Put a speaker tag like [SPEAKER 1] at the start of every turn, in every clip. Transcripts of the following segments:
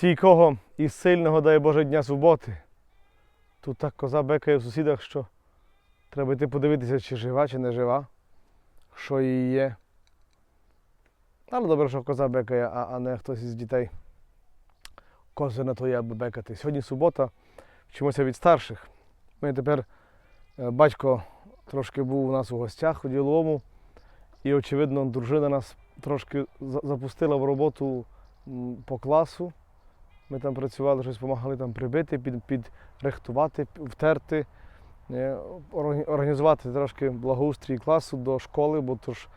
[SPEAKER 1] стійкого і сильного, дай Боже, дня суботи. Тут так коза бекає в сусідах, що треба йти подивитися, чи жива, чи не жива, що її є. Але добре, що коза бекає, а, а не хтось із дітей. Кози на то є, аби бекати. Сьогодні субота, вчимося від старших. Ми тепер, е, батько трошки був у нас у гостях у діловому, і, очевидно, дружина нас трошки запустила в роботу по класу. Ми там працювали, щось допомагали там прибити, під, підрихтувати, втерти, е, організувати трошки благоустрій класу до школи, бо то ж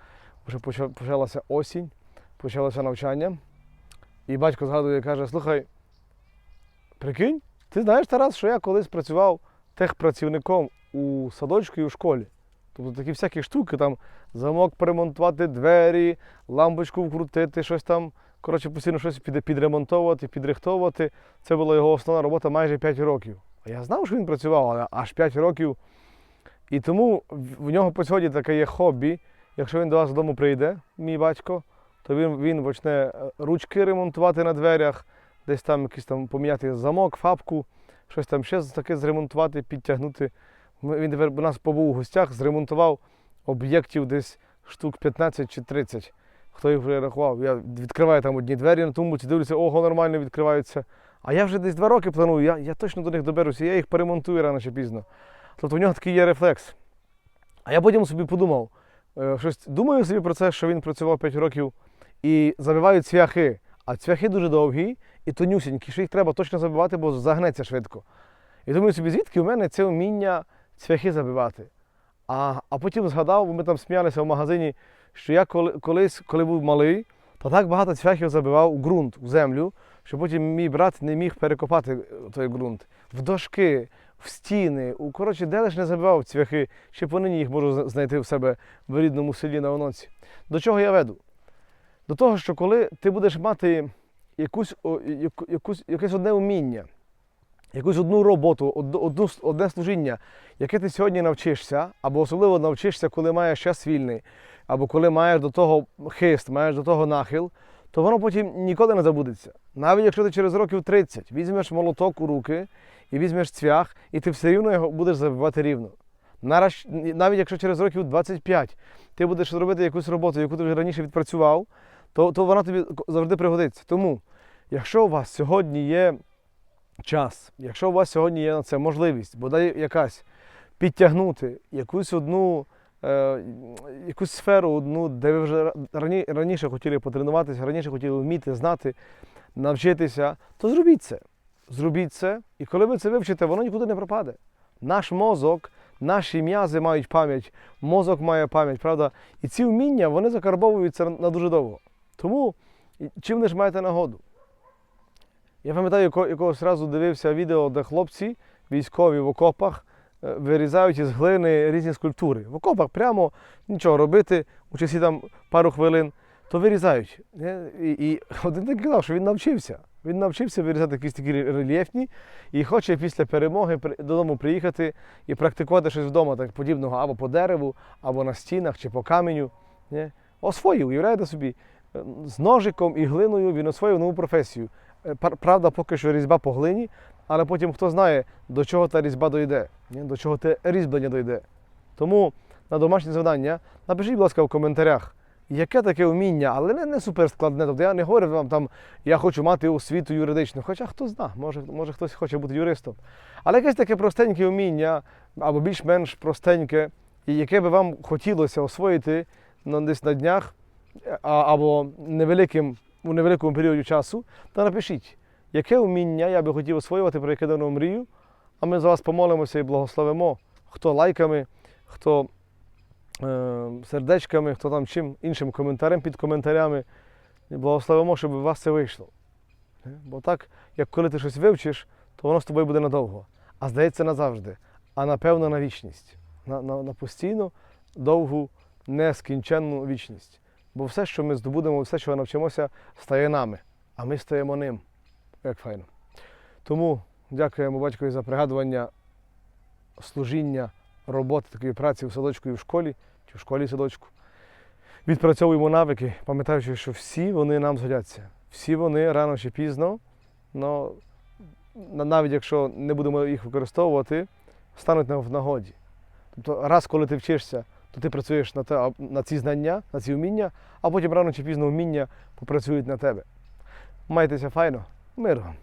[SPEAKER 1] вже почалася осінь, почалося навчання. І батько згадує, каже: слухай, прикинь, ти знаєш, Тарас, що я колись працював техпрацівником у садочку і у школі. Тобто такі всякі штуки, там замок перемонтувати, двері, лампочку вкрутити, щось там. Коротше, постійно щось під, підремонтовувати, підрихтовувати. Це була його основна робота майже 5 років. А я знав, що він працював, але аж 5 років. І тому в в нього по сьогодні таке є хобі. Якщо він до вас додому прийде, мій батько, то він, він почне е, ручки ремонтувати на дверях, десь там якийсь там поміняти замок, фабку, щось там ще таке зремонтувати, підтягнути. Він тепер у нас побув у гостях, зремонтував об'єктів десь штук 15 чи 30. Хто їх вже рахував? Я відкриваю там одні двері на тумбуці, дивлюся, ого, нормально відкриваються. А я вже десь два роки планую, я, я точно до них доберуся, я їх перемонтую рано чи пізно. Тобто в нього такий є рефлекс. А я потім собі подумав, е, щось думаю собі про це, що він працював 5 років і забивають цвяхи. А цвяхи дуже довгі і тонюсінькі, що їх треба точно забивати, бо загнеться швидко. І думаю собі, звідки в мене це вміння цвяхи забивати. А, а потім згадав, бо ми там сміялися в магазині, що я колись, коли був малий, то так багато цвяхів забивав у ґрунт, у землю, що потім мій брат не міг перекопати е, той ґрунт. В дошки, в стіни, у коротше, де лиш не забивав цвяхи, ще понині їх можу знайти в себе в рідному селі на оноці. До чого я веду? До того, що коли ти будеш мати якусь, якусь, якесь одне уміння, якусь одну роботу, одну, одне служіння, яке ти сьогодні навчишся, або особливо навчишся, коли маєш час вільний, або коли маєш до того хист, маєш до того нахил, то воно потім ніколи не забудеться. Навіть якщо ти через років 30 візьмеш молоток у руки і візьмеш цвях, і ти все рівно його будеш забивати рівно. Навіть якщо через років 25 ти будеш робити якусь роботу, яку ти вже раніше відпрацював, то, то вона тобі завжди пригодиться. Тому, якщо у вас сьогодні є час, якщо у вас сьогодні є на це можливість, бодай якась підтягнути якусь одну, е, якусь сферу, одну, де ви вже рані, раніше хотіли потренуватися, раніше хотіли вміти, знати, навчитися, то зробіть це. Зробіть це, і коли ви це вивчите, воно нікуди не пропаде. Наш мозок, наші м'язи мають пам'ять, мозок має пам'ять, правда? І ці вміння вони закарбовуються на дуже довго. Тому чим не ж маєте нагоду? Я пам'ятаю, яко- якогось разу дивився відео, де хлопці військові в окопах е, вирізають із глини різні скульптури. В окопах прямо нічого робити, у часі там пару хвилин, то вирізають. Е, І, і один так казав, що він навчився. Він навчився вирізати якісь такі рельєфні і хоче після перемоги додому приїхати і практикувати щось вдома, так подібного або по дереву, або на стінах, чи по каменю. Не? Освоїв, уявляєте собі, е, з ножиком і глиною він освоїв нову професію. Е, Правда, поки що різьба по глині, але потім хто знає, до чого та різьба дойде, до чого те різьблення дойде. Тому на домашнє завдання напишіть, будь ласка, в коментарях, яке таке вміння, але не, не суперскладне. Тобто я не говорю вам там, я хочу мати освіту юридичну. Хоча хто зна, може, може хтось хоче бути юристом. Але якесь таке простеньке вміння, або більш-менш простеньке, і яке би вам хотілося освоїти ну, десь на днях, а, або невеликим, у невеликому періоді часу, то напишіть, яке вміння я би хотів освоювати, про яке давно мрію, а ми за вас помолимося і благословимо, хто лайками, хто е, сердечками, хто там чим іншим коментарем під коментарями. І благословимо, щоб у вас це вийшло. Е, Бо так, як коли ти щось вивчиш, то воно з тобою буде надовго. А здається назавжди, а напевно на вічність, на, на, на постійну, довгу, нескінченну вічність. Бо все, що ми здобудемо, все, що навчимося, стає нами, а ми стаємо ним. Як файно. Тому дякуємо батькові за пригадування служіння, роботи, такої праці в садочку і в школі, чи в школі садочку. Відпрацьовуємо навики, пам'ятаючи, що всі вони нам згодяться. Всі вони рано чи пізно на- навіть якщо не будемо їх використовувати, стануть нам в нагоді. Тобто, раз, коли ти вчишся, то ти працюєш на, те, на ці знання, на ці вміння, а потім рано чи пізно вміння попрацюють на тебе. Майтеся файно, мир вам.